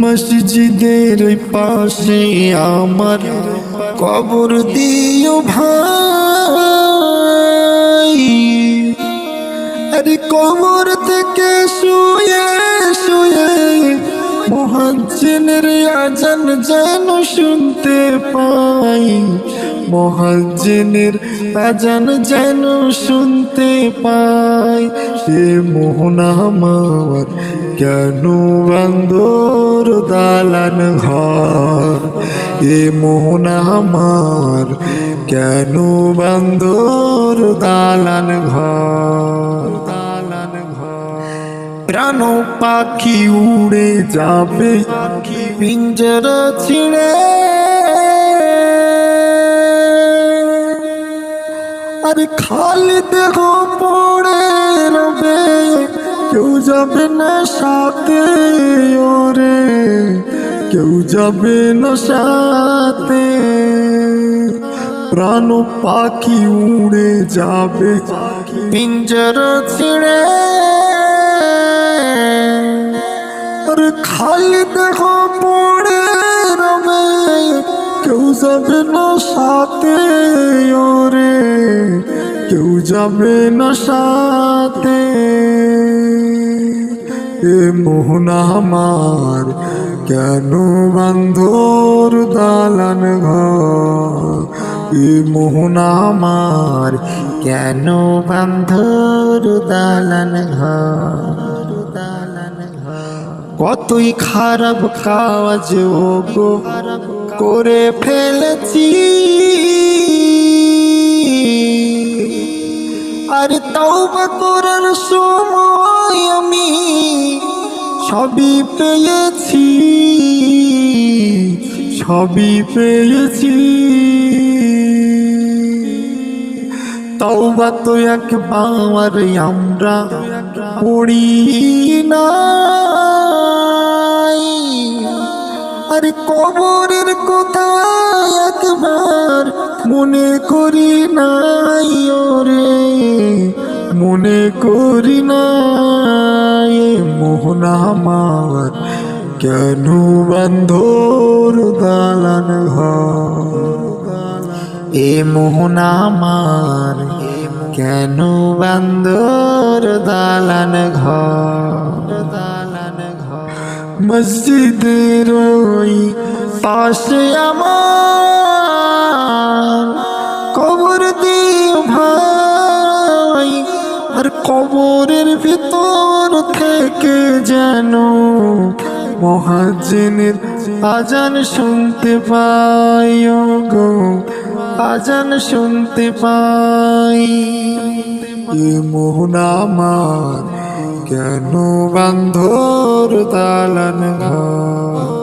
মসজিদের পাশে আমার কবর দিও ভাই। আরে কবর থেকে শুয়ে মহাজ্জিনের আজান যেন শুনতে পাই। মহাজ্জিনের আজান যেন শুনতে পাই। সে মোহনা আমার, কেন বান্দর দালান ঘর? এ মোহনা আমার, কেন বান্দর দালান ঘর? প্রাণ পাখি উড়ে যাবে। পিঞ্জর ছিঁড়ে। আরে খালি দেহ পড়ে রবে, কেউ যাবে না সাথে ওরে, কেউ যাবে না সাথে। প্রাণ পাখি উড়ে যাবে। পিঞ্জর ছিঁড়ে। আর খালি দেহ পড়ে রবে কেউ যাবে না সাথে ওরে কেউ যাবে না সাথে এ মোহনা আমার কেন বান্ধর দালান ঘর এ মোহনা আমার কেন বান্ধর দালান ঘর কতই খারাপ কাজ ও গো করে ফেলেছি। আর তওবা করার সময় আমি সবই পেয়েছি সবই পেয়েছি। তওবা তো একবার আমরা পড়ি নাই। আরে কবরের কথা একবার মনে করি নাই ওরে, মনে করি নাই মোহনা আমার। কেন বান্ধর দালান ঘর? এ মোহনা আমার কেন বান্দর দালান ঘর? দালান ঘর মসজিদের ওই পাশে আমার কবর দিও ভাই, আর কবরের ভিতর থেকে যেন মহাজনের আজান শুনতে পাই গো আজান শুনতে পাই। এ মোহনামা কেন বান্ধর দালান ঘর?